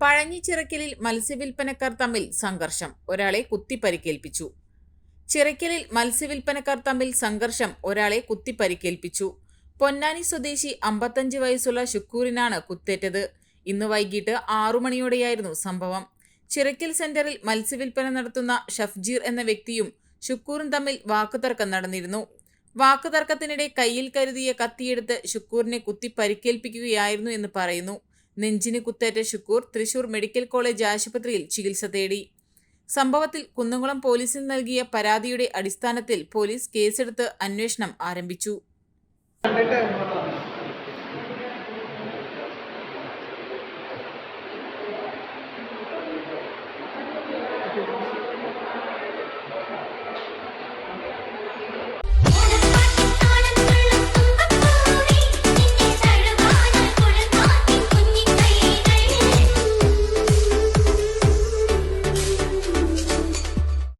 പഴഞ്ഞിച്ചിറക്കലിൽ മത്സ്യവിൽപ്പനക്കാർ തമ്മിൽ സംഘർഷം ഒരാളെ കുത്തിപ്പരിക്കേൽപ്പിച്ചു. ചിറക്കലിൽ മത്സ്യവിൽപ്പനക്കാർ തമ്മിൽ സംഘർഷം ഒരാളെ കുത്തിപ്പരിക്കേൽപ്പിച്ചു. പൊന്നാനി സ്വദേശി അമ്പത്തഞ്ച് വയസ്സുള്ള ഷുക്കൂറിനാണ് കുത്തേറ്റത്. ഇന്ന് വൈകിട്ട് ആറു മണിയോടെയായിരുന്നു സംഭവം. ചിറക്കൽ സെന്ററിൽ മത്സ്യവിൽപ്പന നടത്തുന്ന ഷഫ്ജീർ എന്ന വ്യക്തിയും ഷുക്കൂറും തമ്മിൽ വാക്കുതർക്കം നടന്നിരുന്നു. വാക്കുതർക്കത്തിനിടെ കയ്യിൽ കരുതിയ കത്തിയെടുത്ത് ഷുക്കൂറിനെ കുത്തി പരിക്കേൽപ്പിക്കുകയായിരുന്നു എന്ന് പറയുന്നു. നെഞ്ചിന് കുത്തേറ്റ ഷുക്കൂർ തൃശൂർ മെഡിക്കൽ കോളേജ് ആശുപത്രിയിൽ ചികിത്സ തേടി സംഭവത്തിൽ കുന്നംകുളം പോലീസിന് നൽകിയ പരാതിയുടെ അടിസ്ഥാനത്തിൽ പോലീസ് കേസെടുത്ത് അന്വേഷണം ആരംഭിച്ചു